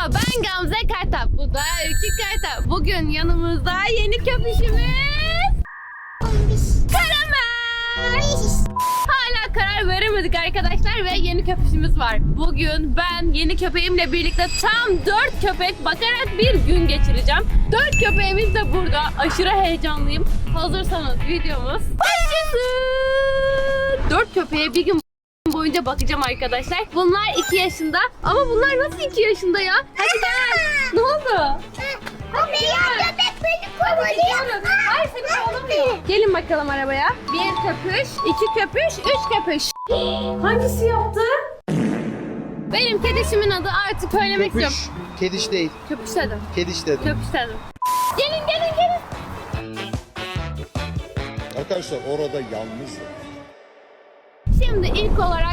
Merhaba ben Gamze Kartap. Bu da Öykü Kartap. Bugün yanımızda yeni köpüşümüz Karamel. Hala karar veremedik arkadaşlar ve yeni köpüşümüz var. Bugün ben yeni köpeğimle birlikte tam 4 köpek bakarak bir gün geçireceğim. 4 köpeğimiz de burada. Aşırı heyecanlıyım. Hazırsanız videomuz başlasın. 4 köpeğe bir gün boyunca bakacağım arkadaşlar. Bunlar 2 yaşında. Ama bunlar nasıl 2 yaşında ya? Hadi gel. Ne oldu? Köpek beni kovalıyor. Hayır seni kovalamıyor. Gelin bakalım arabaya. Bir köpüş, iki köpüş, üç köpüş. Hangisi yaptı? Benim kedişimin adı artık söylemek istiyorum. Köpüş. Kediş değil. Köpüş dedim. Kediş dedim. Köpüş dedim. Gelin gelin gelin. Arkadaşlar orada yalnızım. Şimdi ilk olarak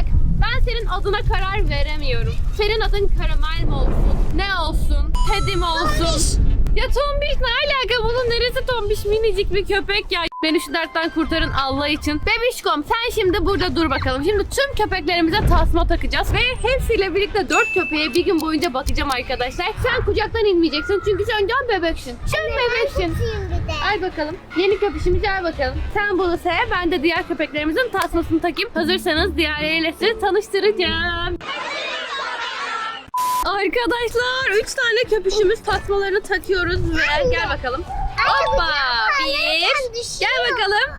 senin adına karar veremiyorum. Senin adın karamel mi olsun? Ne olsun? Teddy mi olsun? Ya tombiş ne alaka? Bunun neresi tombiş minicik bir köpek ya. Beni şu dertten kurtarın Allah için. Bebişkom sen şimdi burada dur bakalım. Şimdi tüm köpeklerimize tasma takacağız. Ve hepsiyle birlikte dört köpeğe bir gün boyunca bakacağım arkadaşlar. Sen kucaktan inmeyeceksin çünkü sen can bebeksin. Sen bebeksin. Bir de. Al bakalım. Yeni köpüşümüzü al bakalım. Sen bunu sev, ben de diğer köpeklerimizin tasmasını takayım. Hazırsanız diğerleriyle sizi tanıştıracağım. Arkadaşlar 3 tane köpüşümüz tasmalarını takıyoruz ve gel bakalım. Hoppa! Bir. Gel bakalım.